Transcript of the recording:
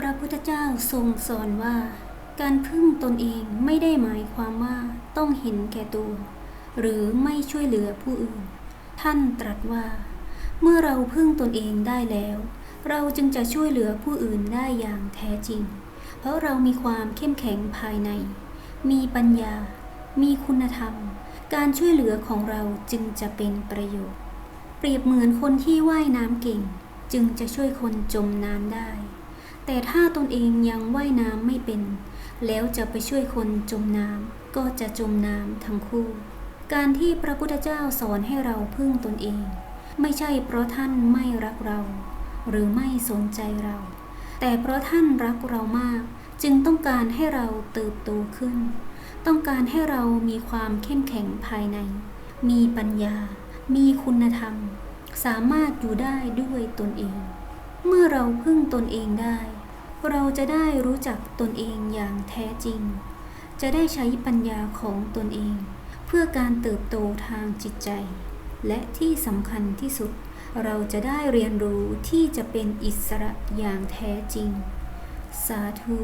พระพุทธเจ้าทรงสอนว่า การพึ่งตนเองไม่ได้หมายความว่าต้องเห็นแก่ตัว หรือไม่ช่วยเหลือผู้อื่น ท่านตรัสว่า เมื่อเราพึ่งตนเองได้แล้ว เราจึงจะช่วยเหลือผู้อื่นได้อย่างแท้จริง เพราะเรามีความเข้มแข็งภายใน มีปัญญา มีคุณธรรม การช่วยเหลือของเราจึงจะเป็นประโยชน์ เปรียบเหมือนคนที่ว่ายน้ำเก่ง จึงจะช่วยคนจมน้ำได้ แต่ถ้าตนเองยังว่ายน้ำไม่เป็น แล้วจะไปช่วยคนจมน้ำก็จะจมน้ำทั้งคู่ การที่พระพุทธเจ้าสอนให้เราพึ่งตนเอง ไม่ใช่เพราะท่านไม่รักเรา หรือไม่สนใจเรา แต่เพราะท่านรักเรามาก จึงต้องการให้เราเติบโตขึ้น ต้องการให้เรามีความเข้มแข็งภายใน มีปัญญา มีคุณธรรม สามารถอยู่ได้ด้วยตนเองเมื่อเราพึ่งตนเองได้ เราจะได้รู้จักตนเองอย่างแท้จริง จะได้ใช้ปัญญาของตนเอง เพื่อการเติบโตทางจิตใจ และที่สำคัญที่สุด เราจะได้เรียนรู้ที่จะเป็นอิสระอย่างแท้จริง สาธุ